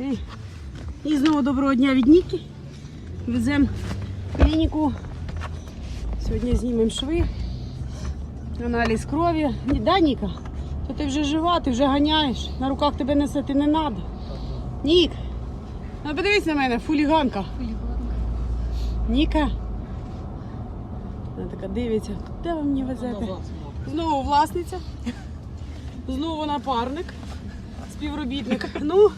І, і знову доброго дня від Ніки. Веземо клініку. Сьогодні знімемо шви. Аналіз крові. Ні, да, Ніка? То ти вже жива, ти вже ганяєш. На руках тебе несити не треба. Нік, ну подивись на мене, фуліганка. Ніка. Вона така дивиться, де ви мені везете? Знову власниця. Знову напарник, співробітник. Ну,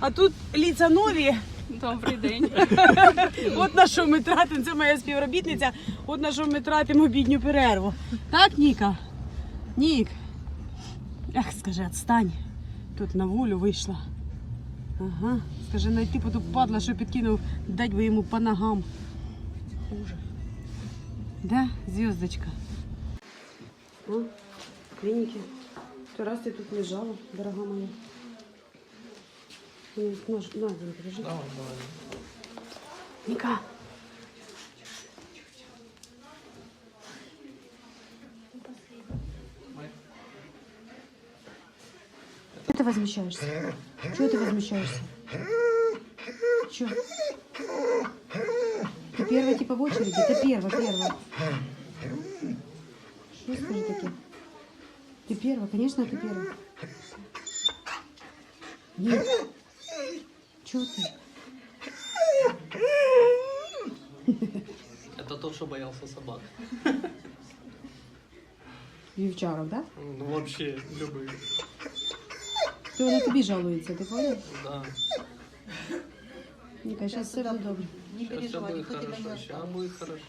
а тут ліца нові. Добрий день. От на що ми тратимо, це моя співробітниця, от на що ми тратимо обідню перерву. Так, Ніка? Нік. Ах, скажи, отстань. Тут на волю вийшла. Ага. Скажи, найти по ту падла, що підкинув, дать би йому по ногам. Хуже. Да, звездочка. О, клініки. Вчора я тут лежала, дорога моя. какой-нибудь нож на день. Давай, давай. Ника. Что ты возмущаешься? Чего ты возмущаешься? Че? Ты первый типа в очереди? Ты первый, первый. Что скажи таки? Ты первый, конечно, ты первый. Нет. Чего ты? Это тот, что боялся собак. Вівчарок, да? Ну, вообще, любые. То вона тобі жалується, ти понял? Да. Ніка, зараз все буде добре. Не Сейчас все переживай, будет никто тебя не хорошо. Сейчас оставит. будет хорошо.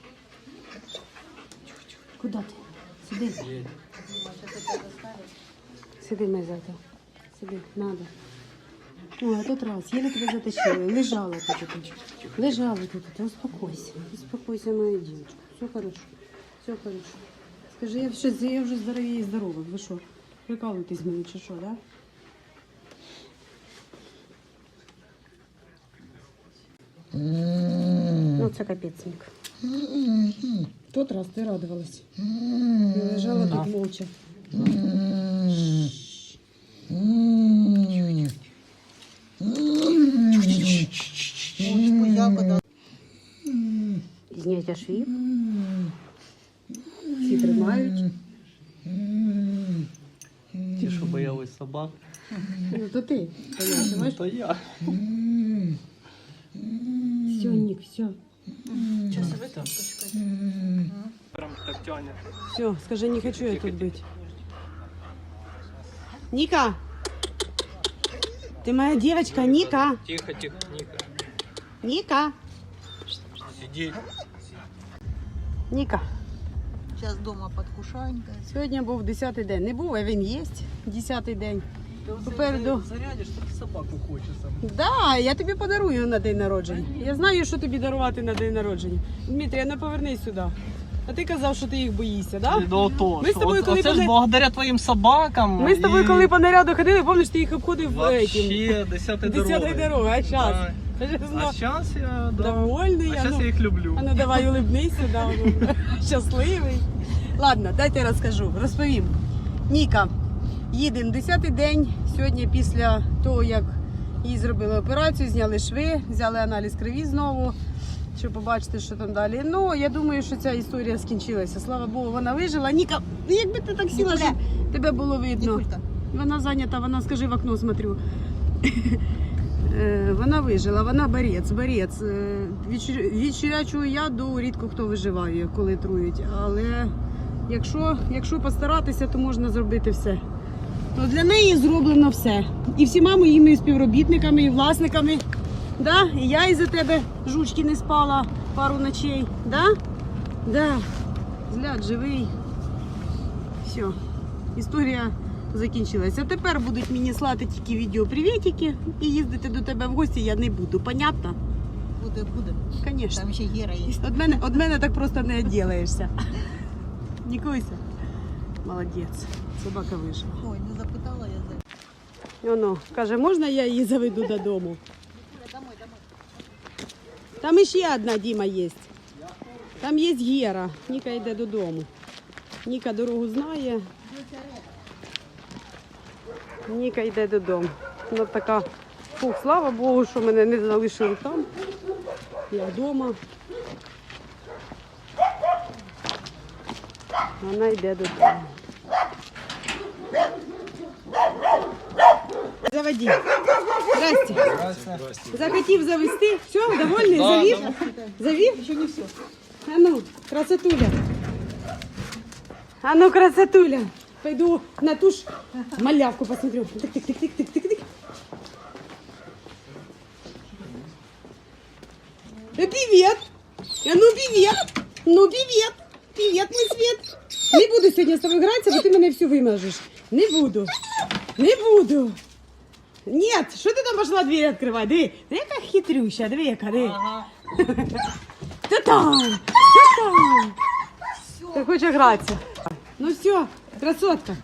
Куди ти? Сиди. Едь. Дима, сейчас я тебя доставят. Сиди, моя зайка. Сиди, надо. Ой, а тот раз, еле тебя затащила. Лежала ты тут. Лежала ты тут. Успокойся. Успокойся, моя девочка. Все хорошо. Все хорошо. Скажи, я, вже, я вже здоровее і здорова. Ви що? Прикалуєтесь мені чи що, да? Ну, це капець, Ник. Тот раз ти радувалась. Я лежала тут молча. Зняття швів. Всі тримають. Те, что боялась собак. Ну, то ти. Понятно, Это я. Все, Нік, все. Часовой трубочкой. Прям так тянет. Все, скажи, не хочу я тут быть. Ника! Ты моя девочка, Ника! Тихо, тихо, Ника. Ника! Сидеть. Ніка, Сейчас дома подкушанька. сьогодні був 10-й день. Не був, а він є. 10-й день. Попереду. Зарядишь, так собаку хочется. Да, я тобі подарую на день народження. Я знаю, що тобі дарувати на день народження. Дмитрій, не повернись сюди. А ти казав, що ти їх боїшся, да? Ну то, Ми з тобою коли оце ж благодаря твоїм собакам. Ми з тобою, і коли по наряду ходили, пам'ятаєш, ти їх обходив в этим. Вообще, десятый дорога. Десятої дороги, а час. А сейчас я, да. Довольний А я. сейчас ну. я их люблю. А ну давай улибнися, да, ну, щасливий. Ладно, дайте я розкажу, розповім. Ніка, їдемо 10-й день. Сьогодні після того, як їй зробили операцію, зняли шви, взяли аналіз крові знову, щоб побачити, що там далі. Ну, я думаю, що ця історія скінчилася. Слава Богу, вона вижила. Ніка, ну якби ти так сіла, щоб тебе було видно. Вона зайнята, вона, скажи, в окно смотрю. Е, Вона вижила, вона борець, борець. Е, Від, щирячого яду рідко хто виживає, коли трують. Але якщо, якщо постаратися, то можна зробити все. То для неї зроблено все. І всіма моїми співробітниками, і власниками. Да? І я із-за тебе жучки не спала пару ночей. Да? Да. Зляд живий. Все. Історія закінчилася. Тепер будуть мені слати тільки відео привітики і їздити до тебе в гості я не буду. Понятно? Буде, буде. Звісно. Там ще Гера є. От мене, от мене так просто не відділаєшся. Нікуйся. Молодець. Собака вийшла. Ой, не запитала я за. Воно каже, можна я її заведу додому? Домой, домой. Там іще одна Діма є. Там є Гера. Ніка йде додому. Ніка дорогу знає. Ніка йде додому. Ну така Фух, слава Богу, що мене не залишили там. Я вдома. Вона йде додому. Заводи. Здрасте. Захотів завести. Все, довольний? Завів? Завів? Ще не все. А ну, красотуля. А ну, красотуля. Пойду на ту ж малявку посмотрю. Тик-тик-тик-тик-тик-тик. Э, Привет! А ну привет! Ну привет! Привет, мой свет! Не буду сьогодні з тобою гратися, бо ти мене всю вимажеш. Не буду. Не буду. Нет, що ти там пошла двері відкривати? Диви, диви, яка хитрюща, диви, яка, диви. Ага. Та-там! Та-там! Ти хоче гратися. Ну все, красотка.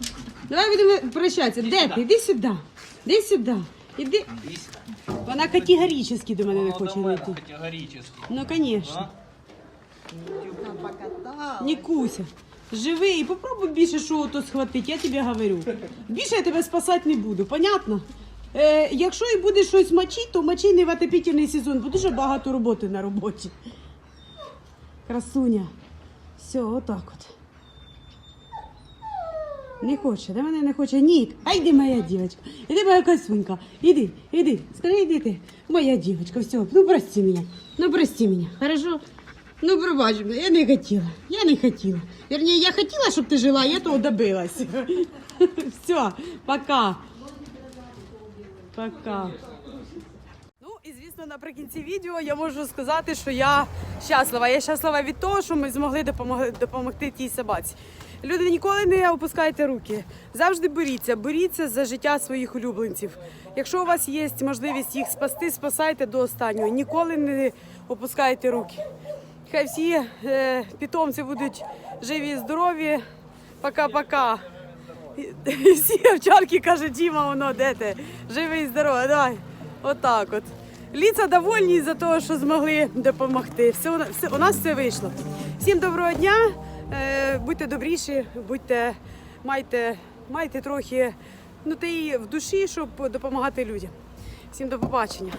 Давай будемо прощатися. Де ти? Іди сюди. Іди сюди. Іди. Вона категорично до мене не хоче йти. Категорично. Ну, звісно. Не куся. Живи і попробуй більше що то схватити, я тобі говорю. Більше я тебе спасати не буду, понятно? Е, якщо і буде щось мочити, то мочи не в отопительний сезон, бо дуже багато роботи на роботі. Красуня. Все, отак от. Не хоче, де мене не хоче. Ні. А йди, моя дівчинка. Іди, моя косунька. Іди, іди. Скажи, іди ти. Моя дівчинка, все. Ну прости мене. Ну прости мене. Хорошо? Ну, пробач мене, я не хотіла. Я не хотіла. Вернее, я хотіла, щоб ти жила, я того добилась. Все, пока. Пока. Ну і звісно, наприкінці відео я можу сказати, що я щаслива. Я щаслива від того, що ми змогли допомогти тій собаці. Люди ніколи не опускайте руки. Завжди боріться, боріться за життя своїх улюбленців. Якщо у вас є можливість їх спасти, спасайте до останнього. Ніколи не опускайте руки. Хай всі е, питомці будуть живі і здорові. Пока-пока. Всі овчарки каже, Діма, воно де ти? Живий і здоровий, давай. Отак от. Ліца довольні за того, що змогли допомогти. Все, все, у нас все вийшло. Всім доброго дня. Е, будьте добріші, будьте, майте, майте трохи ну, і в душі, щоб допомагати людям. Всім до побачення.